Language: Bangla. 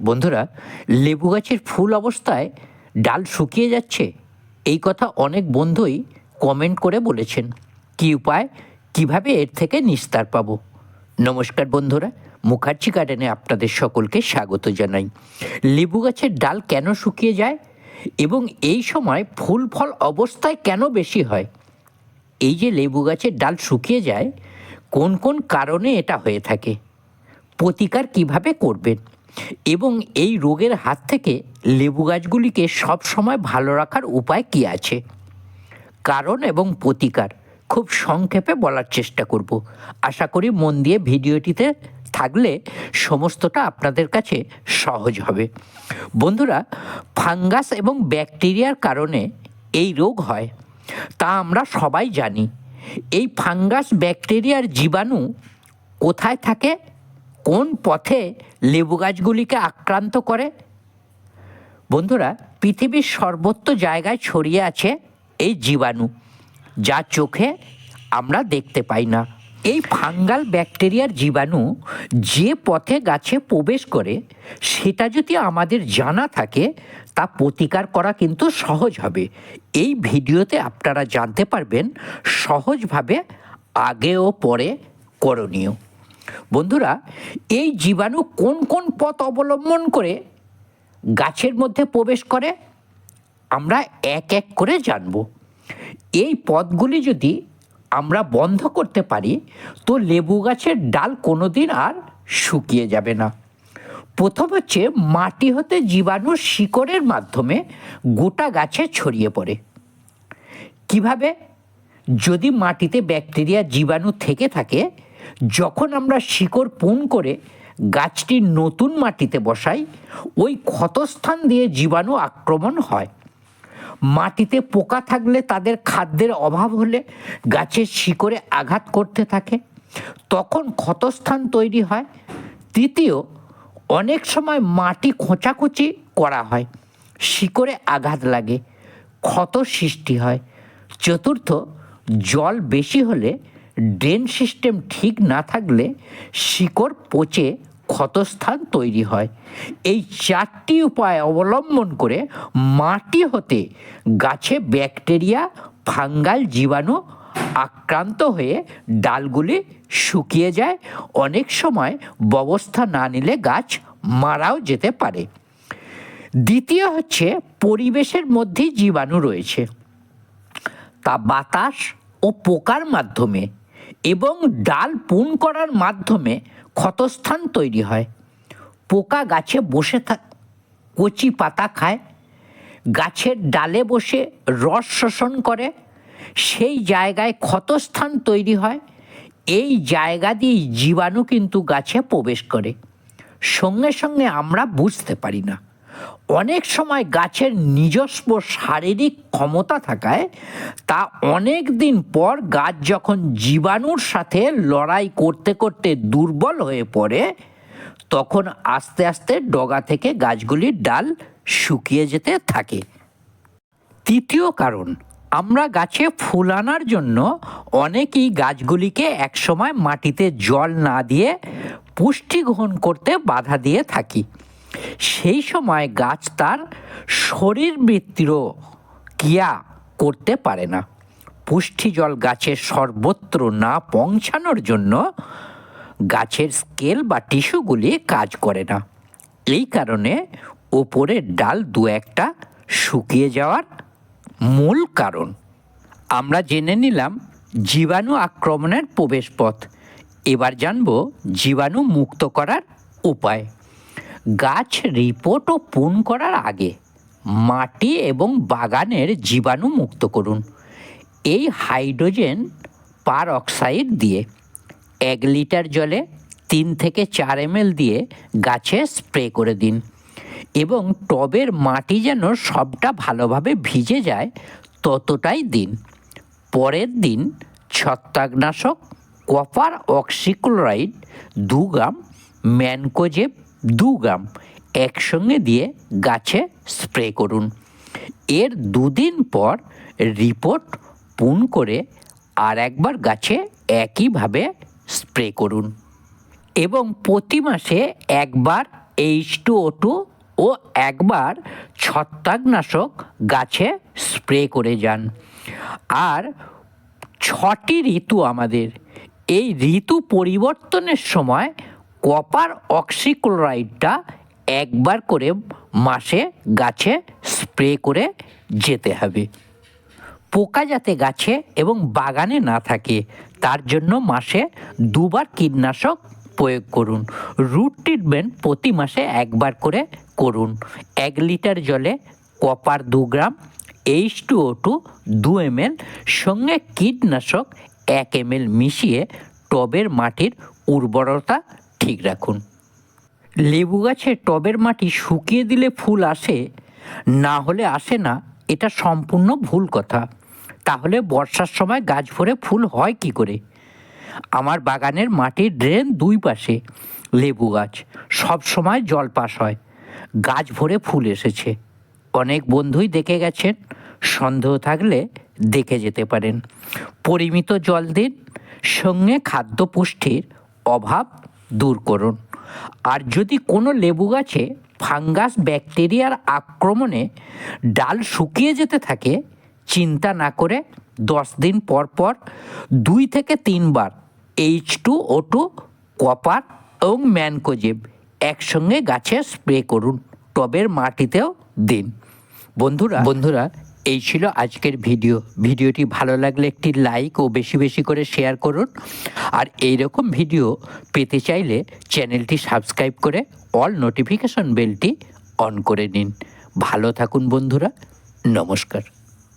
বন্ধুরা, লেবু গাছের ফুল অবস্থায় ডাল শুকিয়ে যাচ্ছে। এই কথা অনেক বন্ধুই কমেন্ট করে বলেছেন। কী উপায়? কীভাবে এর থেকে নিস্তার পাবো? নমস্কার বন্ধুরা, মুখার্জি গার্ডেনে আপনাদের সকলকে স্বাগত জানাই। লেবু গাছের ডাল কেন শুকিয়ে যায়? এবং এই সময় ফুল ফল অবস্থায় কেন বেশি হয়? এই যে লেবু গাছের ডাল শুকিয়ে যায়, কোন কোন কারণে এটা হয়ে থাকে? প্রতিকার কীভাবে করবেন? এবং এই রোগের হাত থেকে লেবু গাছগুলিকে সবসময় ভালো রাখার উপায় কি আছে? কারণ এবং প্রতিকার খুব সংক্ষেপে বলার চেষ্টা করব। আশা করি মন দিয়ে ভিডিওটিতে থাকলে সমস্তটা আপনাদের কাছে সহজ হবে। বন্ধুরা, ফাঙ্গাস এবং ব্যাকটেরিয়ার কারণে এই রোগ হয়, তা আমরা সবাই জানি। এই ফাঙ্গাস ব্যাকটেরিয়ার জীবাণু কোথায় থাকে? কোন পথে লেবু গাছগুলিকে আক্রান্ত করে? বন্ধুরা, পৃথিবীর সর্বত্র জায়গায় ছড়িয়ে আছে এই জীবাণু, যা চোখে আমরা দেখতে পাই না। এই ফাঙ্গাল ব্যাকটেরিয়ার জীবাণু যে পথে গাছে প্রবেশ করে, সেটা যদি আমাদের জানা থাকে, তা প্রতিকার করা কিন্তু সহজ হবে। এই ভিডিওতে আপনারা জানতে পারবেন সহজভাবে আগে ও পরে করণীয়। বন্ধুরা, এই জীবাণু কোন কোন পথ অবলম্বন করে গাছের মধ্যে প্রবেশ করে? আমরা এক এক করে জানব। এই পথগুলি যদি আমরা বন্ধ করতে পারি, তো লেবু গাছের ডাল কোনো দিন আর শুকিয়ে যাবে না। প্রথম হচ্ছে মাটি হতে জীবাণু শিকড়ের মাধ্যমে গোটা গাছে ছড়িয়ে পড়ে। কীভাবে? যদি মাটিতে ব্যাকটেরিয়া জীবাণু থেকে থাকে যখন আমরা শিকড় পুন করে গাছটি নতুন মাটিতে বসাই, ওই ক্ষতস্থান দিয়ে জীবাণু আক্রমণ হয়। মাটিতে পোকা থাকলে তাদের খাদ্যের অভাব হলে গাছের শিকড়ে আঘাত করতে থাকে। তখন ক্ষতস্থান তৈরি হয়। তৃতীয়, অনেক সময় মাটি খোঁচাখুচি করা হয়। শিকড়ে আঘাত লাগে, ক্ষত সৃষ্টি হয়। চতুর্থ, জল বেশি হলে ড্রেন সিস্টেম ঠিক না থাকলে শিকড় পচে ক্ষতস্থান তৈরি হয়। এই চারটি উপায় অবলম্বন করে মাটি হতে গাছে ব্যাকটেরিয়া, ফাঙ্গাল জীবাণু আক্রান্ত হয়ে ডালগুলি শুকিয়ে যায়। অনেক সময় ব্যবস্থা না নিলে গাছ মারাও যেতে পারে। দ্বিতীয় হচ্ছে পরিবেশের মধ্যেই জীবাণু রয়েছে। তা বাতাস ও পোকার মাধ্যমে এবং ডাল পুন করার মাধ্যমে ক্ষতস্থান তৈরি হয়। পোকা গাছে বসে থাক, কচি পাতা খায়, গাছের ডালে বসে রস শোষণ করে, সেই জায়গায় ক্ষতস্থান তৈরি হয়, এই জায়গা দিয়ে জীবাণু কিন্তু গাছে প্রবেশ করে। সঙ্গে সঙ্গে আমরা বুঝতে পারি না। অনেক সময় গাছের নিজস্ব শারীরিক ক্ষমতা থাকায় তা অনেক দিন পর গাছ যখন জীবাণুর সাথে লড়াই করতে করতে দুর্বল হয়ে পড়ে, তখন আস্তে আস্তে ডগা থেকে গাছগুলির ডাল শুকিয়ে যেতে থাকে। তৃতীয় কারণ, আমরা গাছে ফুল আনার জন্য অনেকেই গাছগুলিকে একসময় মাটিতে জল না দিয়ে পুষ্টি গ্রহণ করতে বাধা দিয়ে থাকি। সেই সময় গাছ তার শরীর বৃত্তিরও ক্রিয়া করতে পারে না। পুষ্টি জল গাছের সর্বত্র না পৌঁছানোর জন্য গাছের স্কেল বা টিস্যুগুলি কাজ করে না। এই কারণে ওপরের ডাল দু একটা শুকিয়ে যাওয়ার মূল কারণ। আমরা জেনে নিলাম জীবাণু আক্রমণের প্রবেশপথ। এবার জানব জীবাণু মুক্ত করার উপায়। গাছ রিপোর্ট ও পুন করার আগে মাটি এবং বাগানের জীবাণু মুক্ত করুন। এই হাইড্রোজেন পার অক্সাইড দিয়ে এক লিটার জলে তিন থেকে চার এম দিয়ে গাছে স্প্রে করে দিন এবং টবের মাটি যেন সবটা ভালোভাবে ভিজে যায় ততটাই দিন। পরের দিন ছত্রাকনাশক কপার অক্সিক্লোরাইড দু গ্রাম ম্যানকোজেব দু গ্রাম একসঙ্গে দিয়ে গাছে স্প্রে করুন। এর দুদিন পর রিপোর্ট পুন করে আর একবার গাছে একইভাবে স্প্রে করুন। এবং প্রতি মাসে একবার এইচ টু ও টু ও একবার ছত্রাকনাশক গাছে স্প্রে করে যান। আর ছটি ঋতু আমাদের। এই ঋতু পরিবর্তনের সময় কপার অক্সিক্লোরাইডটা একবার করে মাসে গাছে স্প্রে করে যেতে হবে। পোকা যাতে গাছে এবং বাগানে না থাকে, তার জন্য মাসে দুবার কীটনাশক প্রয়োগ করুন। রুট ট্রিটমেন্ট প্রতি মাসে একবার করে করুন। এক লিটার জলে কপার দু gram H two O two দু এমএল সঙ্গে কীটনাশক এক এমএল মিশিয়ে টবের মাটির উর্বরতা ঠিক রাখুন। লেবু গাছে টবের মাটি শুকিয়ে দিলে ফুল আসে, না হলে আসে না, এটা সম্পূর্ণ ভুল কথা। তাহলে বর্ষার সময় গাছ ভরে ফুল হয় কি করে? আমার বাগানের মাটির ড্রেন দুই পাশে, লেবু গাছ। সব সময় জল পাস হয়। গাছ ভরে ফুল এসেছে। অনেক বন্ধুই দেখে গেছেন। সন্দেহ থাকলে দেখে যেতে পারেন। পরিমিত জল দিন। সঙ্গে খাদ্য পুষ্টির অভাব দূর করুন। আর যদি কোনো লেবু গাছে ফাঙ্গাস, ব্যাকটেরিয়ার আক্রমণে ডাল শুকিয়ে যেতে থাকে, চিন্তা না করে দশ দিন পর পর দুই থেকে তিনবার H two O two copper এবং ম্যানকোজেব একসঙ্গে গাছে স্প্রে করুন। টবের মাটিতেও দিন। বন্ধুরা বন্ধুরা এই ছিল আজকের ভিডিও। ভিডিওটি ভালো লাগলে একটি লাইক ও বেশি বেশি করে শেয়ার করুন। আর এই রকম ভিডিও পেতে চাইলে চ্যানেলটি সাবস্ক্রাইব করে অল নোটিফিকেশন বেলটি অন করে নিন। ভালো থাকুন বন্ধুরা। নমস্কার।